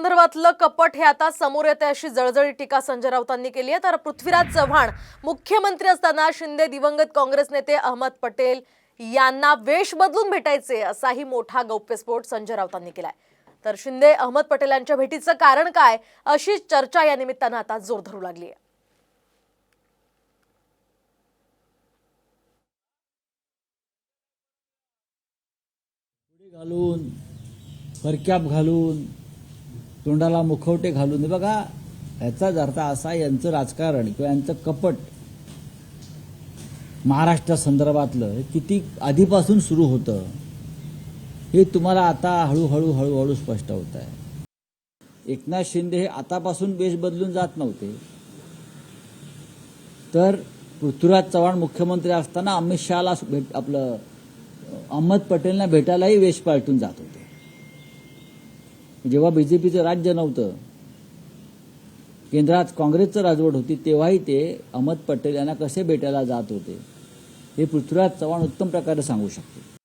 संदर्भातलं कपट हे आता समोर येते अशी जळजळी टीका संजय राऊतांनी केली आहे. तर पृथ्वीराज चव्हाण मुख्यमंत्री असताना शिंदे दिवंगत काँग्रेस नेते अहमद पटेल यांना वेश बदलून भेटायचे असाही मोठा गौप्यस्फोट संजय राऊतांनी केलाय. तर शिंदे अहमद पटेल यांच्या भेटीचं कारण काय अशी चर्चा या निमित्तानं आता जोर धरू लागली आहे. घालून परक्याप घालून तोंडाला मुखवटे घालून. बघा ह्याचाच अर्थ असा यांचं राजकारण किंवा यांचं कपट महाराष्ट्रा संदर्भातलं किती आधीपासून सुरू होतं हे तुम्हाला आता हळूहळू हळूहळू स्पष्ट होत आहे. एकनाथ शिंदे हे आतापासून वेश बदलून जात नव्हते. तर पृथ्वीराज चव्हाण मुख्यमंत्री असताना अमित शहाला भेट आपलं अहमद पटेलना भेटायलाही वेश पालटून जातो जेव्हा बीजेपीचं राज्य नव्हतं केंद्रात काँग्रेसचं राजवट होती तेव्हाही ते अहमद पटेल यांना कसे भेटायला जात होते हे पृथ्वीराज चव्हाण उत्तम प्रकारे सांगू शकते